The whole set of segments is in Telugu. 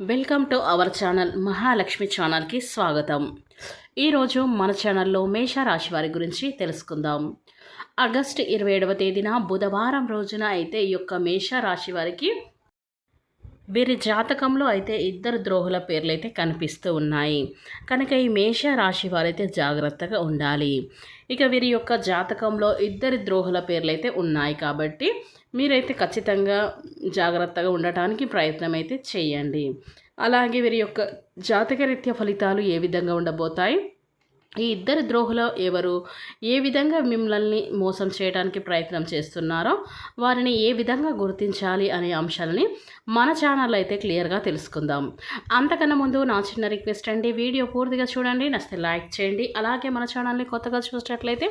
Welcome to our channel Mahalakshmi ఛానల్కి స్వాగతం. ఈరోజు మన ఛానల్లో మేషరాశి వారి గురించి తెలుసుకుందాం. ఆగస్టు ఇరవై ఏడవ తేదీన బుధవారం రోజున అయితే ఈ యొక్క మేషరాశి వారికి వీరి జాతకంలో అయితే ఇద్దరు ద్రోహుల పేర్లు అయితే కనిపిస్తూ ఉన్నాయి. కనుక ఈ మేష రాశి వారైతే జాగ్రత్తగా ఉండాలి. ఇక వీరి యొక్క జాతకంలో ఇద్దరి ద్రోహుల పేర్లు అయితే ఉన్నాయి కాబట్టి మీరైతే ఖచ్చితంగా జాగ్రత్తగా ఉండటానికి ప్రయత్నం అయితే చేయండి. అలాగే వీరి యొక్క జాతకరీత్యా ఫలితాలు ఏ విధంగా ఉండబోతాయి? ఈ ఇద్దరు ద్రోహులు ఎవరు? ఏ విధంగా మిమ్మల్ని మోసం చేయడానికి ప్రయత్నం చేస్తున్నారో వారిని ఏ విధంగా గుర్తించాలి అనే అంశాలని మన ఛానల్లో అయితే క్లియర్గా తెలుసుకుందాం. అంతకన్నా ముందు నా చిన్న రిక్వెస్ట్ అండి వీడియో పూర్తిగా చూడండి నచ్చితే లైక్ చేయండి అలాగే మన ఛానల్ని కొత్తగా చూసినట్లయితే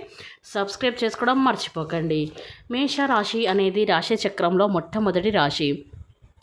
సబ్స్క్రైబ్ చేసుకోవడం మర్చిపోకండి. మేష రాశి అనేది రాశి చక్రంలో మొట్టమొదటి రాశి.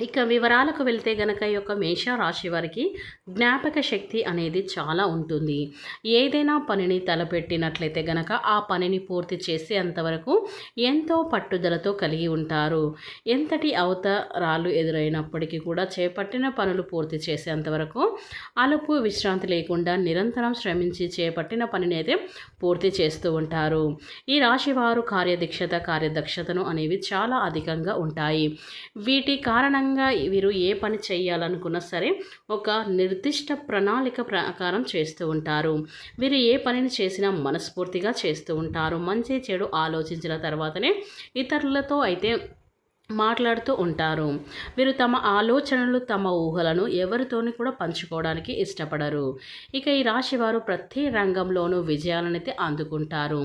ఇక వివరాలకు వెళ్తే గనక ఈ యొక్క మేష రాశి వారికి జ్ఞాపక శక్తి అనేది చాలా ఉంటుంది. ఏదైనా పనిని తలపెట్టినట్లయితే గనక ఆ పనిని పూర్తి చేసేంతవరకు ఎంతో పట్టుదలతో కలిగి ఉంటారు. ఎంతటి అవతరాలు ఎదురైనప్పటికీ కూడా చేపట్టిన పనులు పూర్తి చేసేంతవరకు అలుపు విశ్రాంతి లేకుండా నిరంతరం శ్రమించి చేపట్టిన పనిని అయితే పూర్తి చేస్తూ ఉంటారు. ఈ రాశి వారు కార్యదీక్షత కార్యదక్షతను అనేవి చాలా అధికంగా ఉంటాయి. వీటి కారణంగా ఖచ్చితంగా వీరు ఏ పని చేయాలనుకున్నా సరే ఒక నిర్దిష్ట ప్రణాళిక ప్రకారం చేస్తూ ఉంటారు. వీరు ఏ పనిని చేసినా మనస్ఫూర్తిగా చేస్తూ ఉంటారు. మంచి చెడు ఆలోచించిన తర్వాతనే ఇతరులతో అయితే మాట్లాడుతూ ఉంటారు. వీరు తమ ఆలోచనలు తమ ఊహలను ఎవరితోని కూడా పంచుకోవడానికి ఇష్టపడరు. ఇక ఈ రాశి వారు ప్రతి రంగంలోనూ విజయాలనైతే అందుకుంటారు.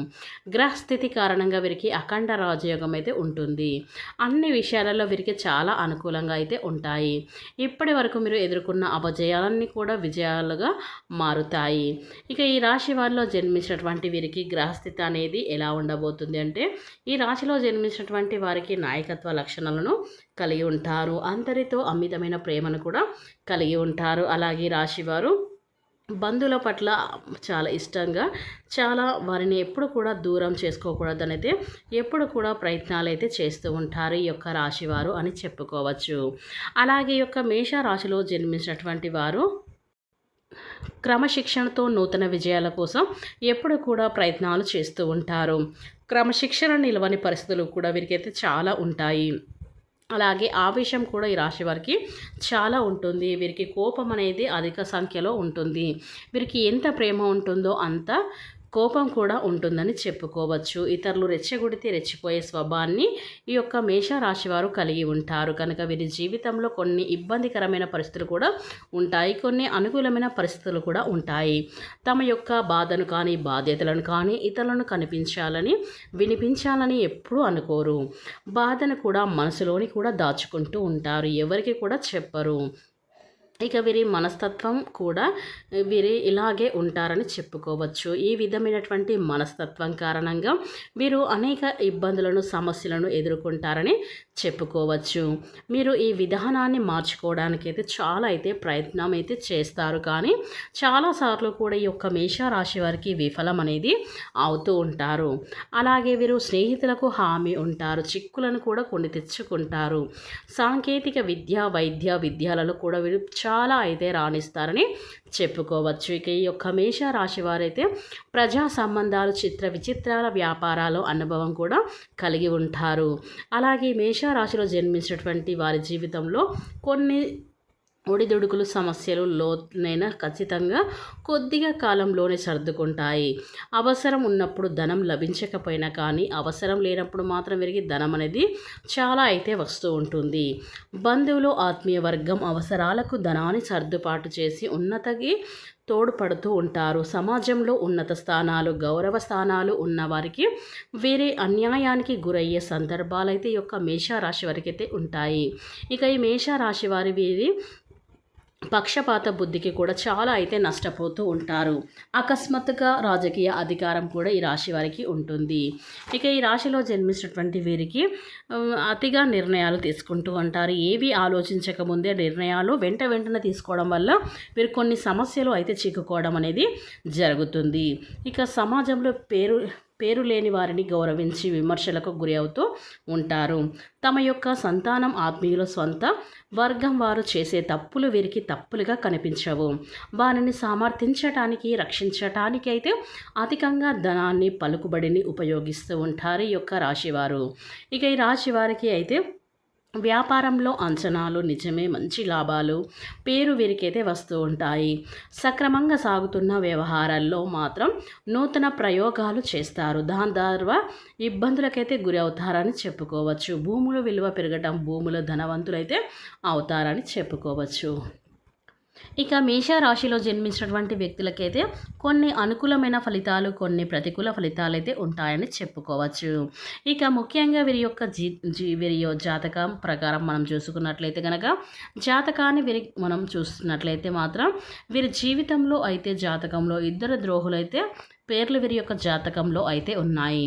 గ్రహస్థితి కారణంగా వీరికి అఖండ రాజయోగం అయితే ఉంటుంది. అన్ని విషయాలలో వీరికి చాలా అనుకూలంగా అయితే ఉంటాయి. ఇప్పటి వరకు మీరు ఎదుర్కొన్న అపజయాలన్నీ కూడా విజయాలుగా మారుతాయి. ఇక ఈ రాశి వారిలో జన్మించినటువంటి వీరికి గ్రహస్థితి అనేది ఎలా ఉండబోతుంది అంటే ఈ రాశిలో జన్మించినటువంటి వారికి నాయకత్వ లక్షణం లక్షణాలను కలిగి ఉంటారు. అందరితో అమితమైన ప్రేమను కూడా కలిగి ఉంటారు. అలాగే రాశివారు బంధువుల పట్ల చాలా ఇష్టంగా చాలా వారిని ఎప్పుడు కూడా దూరం చేసుకోకూడదనైతే అయితే ఎప్పుడు కూడా ప్రయత్నాలు అయితే చేస్తూ ఉంటారు ఈ యొక్క రాశివారు అని చెప్పుకోవచ్చు. అలాగే ఈ యొక్క మేష రాశిలో జన్మించినటువంటి వారు క్రమశిక్షణతో నూతన విజయాల కోసం ఎప్పుడు కూడా ప్రయత్నాలు చేస్తూ ఉంటారు. క్రమశిక్షణ నిలవని పరిస్థితులు కూడా వీరికైతే చాలా ఉంటాయి. అలాగే ఆవేశం కూడా ఈ రాశి వారికి చాలా ఉంటుంది. వీరికి కోపం అనేది అధిక సంఖ్యలో ఉంటుంది. వీరికి ఎంత ప్రేమ ఉంటుందో అంత కోపం కూడా ఉంటుందని చెప్పుకోవచ్చు. ఇతరులు రెచ్చగొడితే రెచ్చిపోయే స్వభావాన్ని ఈ యొక్క మేషరాశివారు కలిగి ఉంటారు. కనుక వీరి జీవితంలో కొన్ని ఇబ్బందికరమైన పరిస్థితులు కూడా ఉంటాయి. కొన్ని అనుకూలమైన పరిస్థితులు కూడా ఉంటాయి. తమ యొక్క బాధను కానీ బాధ్యతలను కానీ ఇతరులను కనిపించాలని వినిపించాలని ఎప్పుడూ అనుకోరు. బాధను కూడా మనసులోని కూడా దాచుకుంటూ ఉంటారు. ఎవరికి కూడా చెప్పరు. ఇక వీరి మనస్తత్వం కూడా వీరి ఇలాగే ఉంటారని చెప్పుకోవచ్చు. ఈ విధమైనటువంటి మనస్తత్వం కారణంగా వీరు అనేక ఇబ్బందులను సమస్యలను ఎదుర్కొంటారని చెప్పుకోవచ్చు. మీరు ఈ విధానాన్ని మార్చుకోవడానికి అయితే చాలా అయితే ప్రయత్నం అయితే చేస్తారు. కానీ చాలాసార్లు కూడా ఈ యొక్క మేషరాశి వారికి విఫలం అనేది అవుతూ ఉంటారు. అలాగే వీరు స్నేహితులకు హామీ ఉంటారు చిక్కులను కూడా కొన్ని తెచ్చుకుంటారు. సాంకేతిక విద్య వైద్య విద్యాలలో కూడా వీరు చాలా అయితే రాణిస్తారని చెప్పుకోవచ్చు. ఇక ఈ యొక్క మేష రాశి వారైతే ప్రజా సంబంధాలు చిత్ర విచిత్రాల వ్యాపారాలు అనుభవం కూడా కలిగి ఉంటారు. అలాగే మేషరాశిలో జన్మించినటువంటి వారి జీవితంలో కొన్ని ఒడిదుడుకులు సమస్యలు లోనైనా ఖచ్చితంగా కొద్దిగా కాలంలోనే సర్దుకుంటాయి. అవసరం ఉన్నప్పుడు ధనం లభించకపోయినా కానీ అవసరం లేనప్పుడు మాత్రం విరిగి ధనం అనేది చాలా అయితే వస్తూ ఉంటుంది. బంధువులు ఆత్మీయ వర్గం అవసరాలకు ధనాన్ని సర్దుబాటు చేసి ఉన్నతకి తోడ్పడుతూ ఉంటారు. సమాజంలో ఉన్నత స్థానాలు గౌరవ స్థానాలు ఉన్నవారికి వేరే అన్యాయానికి గురయ్యే సందర్భాలైతే ఈ యొక్క మేషారాశి వారికి అయితే ఉంటాయి. ఇక ఈ మేషారాశి వారి వీరి పక్షపాత బుద్ధికి కూడా చాలా అయితే నష్టపోతూ ఉంటారు. అకస్మాత్తుగా రాజకీయ అధికారం కూడా ఈ రాశి వారికి ఉంటుంది. ఇక ఈ రాశిలో జన్మించినటువంటి వీరికి అతిగా నిర్ణయాలు తీసుకుంటూ ఉంటారు. ఏవి ఆలోచించక ముందే నిర్ణయాలు వెంట వెంటనే తీసుకోవడం వల్ల వీరు కొన్ని సమస్యలు అయితే చిక్కుకోవడం అనేది జరుగుతుంది. ఇక సమాజంలో పేరు పేరు లేని వారిని గౌరవించి విమర్శలకు గురి అవుతూ ఉంటారు. తమ యొక్క సంతానం ఆత్మీయుల సొంత వర్గం వారు చేసే తప్పులు వీరికి తప్పులుగా కనిపించవు. వారిని సమర్థించటానికి రక్షించటానికి అయితే అధికంగా ధనాన్ని పలుకుబడిని ఉపయోగిస్తూ ఉంటారు ఈ యొక్క రాశివారు. ఇక ఈ రాశి వారికి అయితే వ్యాపారంలో అంచనాలు నిజమే మంచి లాభాలు పేరు వీరికైతే వస్తూ ఉంటాయి. సక్రమంగా సాగుతున్న వ్యవహారాల్లో మాత్రం నూతన ప్రయోగాలు చేస్తారు. దాని ద్వారా ఇబ్బందులకైతే గురి అవుతారని చెప్పుకోవచ్చు. భూముల విలువ పెరగడం భూముల ధనవంతులైతే అవుతారని చెప్పుకోవచ్చు. ఇక మేషరాశిలో జన్మించినటువంటి వ్యక్తులకైతే కొన్ని అనుకూలమైన ఫలితాలు కొన్ని ప్రతికూల ఫలితాలు అయితే ఉంటాయని చెప్పుకోవచ్చు. ఇక ముఖ్యంగా వీరి యొక్క జీ జీ వీరి జాతకం ప్రకారం మనం చూసుకున్నట్లయితే కనుక జాతకాన్ని వీరి మనం చూస్తున్నట్లయితే మాత్రం వీరి జీవితంలో అయితే జాతకంలో ఇద్దరు ద్రోహులు అయితే పేర్లు వీరి యొక్క జాతకంలో అయితే ఉన్నాయి.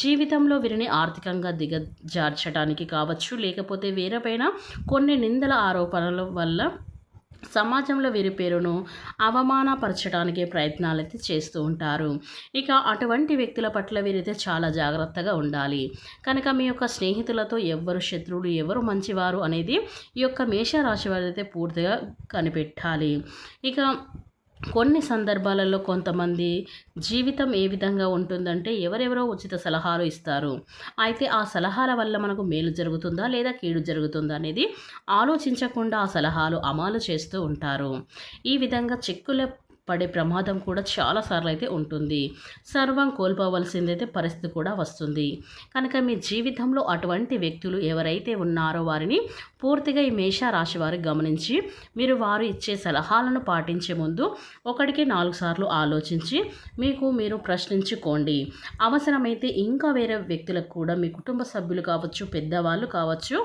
జీవితంలో వీరిని ఆర్థికంగా దిగజార్చడానికి కావచ్చు లేకపోతే వేరేపైన కొన్ని నిందల ఆరోపణల వల్ల సమాజంలో వీరి పేరును అవమానపరచడానికి ప్రయత్నాలు అయితే చేస్తూ ఉంటారు. ఇక అటువంటి వ్యక్తుల పట్ల వీరైతే చాలా జాగ్రత్తగా ఉండాలి. కనుక మీ యొక్క స్నేహితులతో ఎవరు శత్రువులు ఎవరు మంచివారు అనేది ఈ యొక్క మేషరాశి వారైతే పూర్తిగా కనిపెట్టాలి. ఇక కొన్ని సందర్భాలలో కొంతమంది జీవితం ఏ విధంగా ఉంటుందంటే ఎవరెవరో ఉచిత సలహాలు ఇస్తారు. అయితే ఆ సలహాల వల్ల మనకు మేలు జరుగుతుందా లేదా కీడు జరుగుతుందా అనేది ఆలోచించకుండా ఆ సలహాలు అమలు చేస్తూ ఉంటారు. ఈ విధంగా చెక్కుల పడే ప్రమాదం కూడా చాలాసార్లు అయితే ఉంటుంది. సర్వం కోల్పోవలసిందైతే పరిస్థితి కూడా వస్తుంది. కనుక మీ జీవితంలో అటువంటి వ్యక్తులు ఎవరైతే ఉన్నారో వారిని పూర్తిగా ఈ మేష రాశి వారు గమనించి మీరు వారు ఇచ్చే సలహాలను పాటించే ముందు ఒకటికి నాలుగు సార్లు ఆలోచించి మీకు మీరు ప్రశ్నించుకోండి. అవసరమైతే ఇంకా వేరే వ్యక్తులకు కూడా మీ కుటుంబ సభ్యులు కావచ్చు పెద్దవాళ్ళు కావచ్చు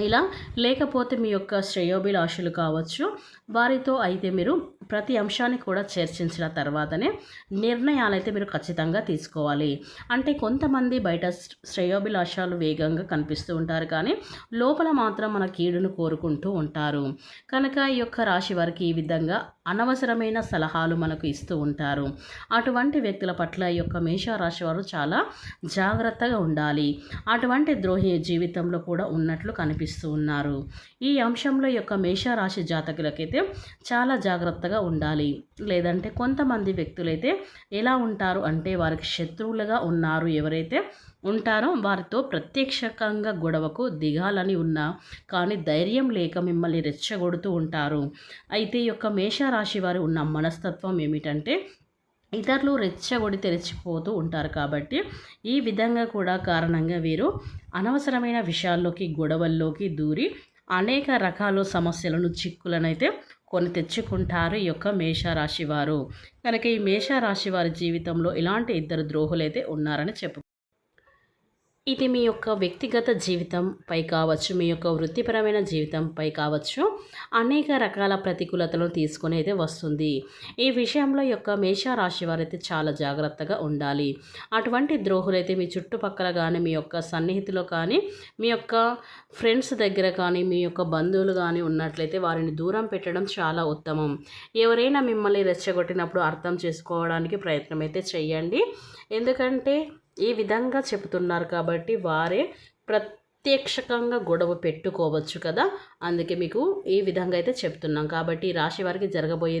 ఇలా లేకపోతే మీ యొక్క శ్రేయోభిలాషులు కావచ్చు. వారితో అయితే మీరు ప్రతి అంశాన్ని కూడా చర్చించిన తర్వాతనే నిర్ణయాలు అయితే మీరు ఖచ్చితంగా తీసుకోవాలి. అంటే కొంతమంది బయట శ్రేయోభిలాషాలు వేగంగా కనిపిస్తూ ఉంటారు కానీ లోపల మాత్రం మన కీడును కోరుకుంటూ ఉంటారు. కనుక ఈ యొక్క రాశి వారికి ఈ విధంగా అనవసరమైన సలహాలు మనకు ఇస్తూ ఉంటారు. అటువంటి వ్యక్తుల పట్ల ఈ యొక్క మేషరాశి వారు చాలా జాగ్రత్తగా ఉండాలి. అటువంటి ద్రోహి జీవితంలో కూడా ఉన్నట్లు కనిపిస్తూ ఉన్నారు. ఈ అంశంలో యొక్క మేషరాశి జాతకులకైతే చాలా జాగ్రత్తగా ఉండాలి. లేదంటే కొంతమంది వ్యక్తులైతే ఎలా ఉంటారు అంటే వారికి శత్రువులుగా ఉన్నారు. ఎవరైతే ఉంటారో వారితో ప్రత్యక్షకంగా గొడవకు దిగాలని ఉన్నా కానీ ధైర్యం లేక మిమ్మల్ని రెచ్చగొడుతూ ఉంటారు. అయితే ఈ యొక్క మేషరాశి వారు ఉన్న మనస్తత్వం ఏమిటంటే ఇతరులు రెచ్చగొడి రెచ్చిపోతూ ఉంటారు కాబట్టి ఈ విధంగా కూడా కారణంగా వీరు అనవసరమైన విషయాల్లోకి గొడవల్లోకి దూరి అనేక రకాల సమస్యలను చిక్కులనైతే కొని తెచ్చుకుంటారు ఈ యొక్క మేషరాశి వారు. కనుక ఈ మేషరాశి వారి జీవితంలో ఇలాంటి ఇద్దరు ద్రోహులైతే ఉన్నారని చెప్పు ఇది మీ యొక్క వ్యక్తిగత జీవితంపై కావచ్చు మీ యొక్క వృత్తిపరమైన జీవితంపై కావచ్చు. అనేక రకాల ప్రతికూలతలను తీసుకుని అయితే వస్తుంది. ఈ విషయంలో యొక్క మేషరాశి వారైతే చాలా జాగ్రత్తగా ఉండాలి. అటువంటి ద్రోహులైతే మీ చుట్టుపక్కల కానీ మీ యొక్క సన్నిహితులు కానీ మీ యొక్క ఫ్రెండ్స్ దగ్గర కానీ మీ యొక్క బంధువులు కానీ ఉన్నట్లయితే వారిని దూరం పెట్టడం చాలా ఉత్తమం. ఎవరైనా మిమ్మల్ని రెచ్చగొట్టినప్పుడు అర్థం చేసుకోవడానికి ప్రయత్నం అయితే చేయండి. ఎందుకంటే ఈ విధంగా చెబుతున్నారు కాబట్టి వారే ప్రత్యక్షకంగా గొడవ పెట్టుకోవచ్చు కదా? అందుకే మీకు ఈ విధంగా అయితే చెప్తున్నాం. కాబట్టి రాశి వారికి జరగబోయే